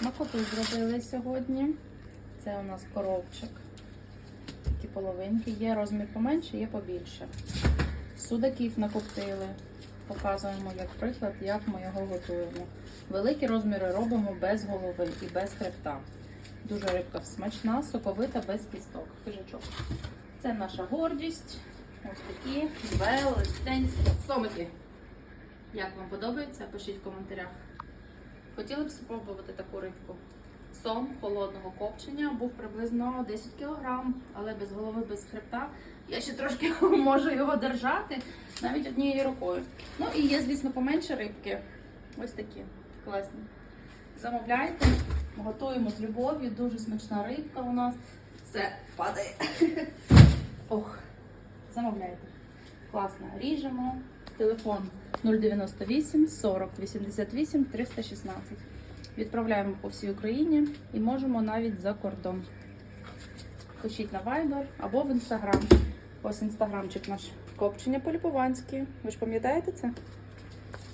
На коту зробили сьогодні. Це у нас коробчик. Такі половинки. Є розмір поменше, є побільше. Судаків накоптили. Показуємо як приклад, як ми його готуємо. Великі розміри робимо без голови і без хребта. Дуже рибка смачна, соковита, без кісток. Хижачок. Це наша гордість. Ось такі велетенські сомики. Як вам подобається? Пишіть в коментарях. Хотіли б спробувати таку рибку. Сом холодного копчення був приблизно 10 кг, але без голови, без хребта. Я ще трошки можу його держати навіть однією рукою. Ну і є, звісно, поменше рибки. Ось такі класні. Замовляйте, готуємо з любов'ю. Дуже смачна рибка у нас. Все падає. Ох, замовляйте. Класно. Ріжемо. Телефон 098 40 88 316. Відправляємо по всій Україні і можемо навіть за кордон. Пишіть на Viber або в Instagram. Ось інстаграмчик наш. Копчення по-ліпованськи. Ви ж пам'ятаєте це?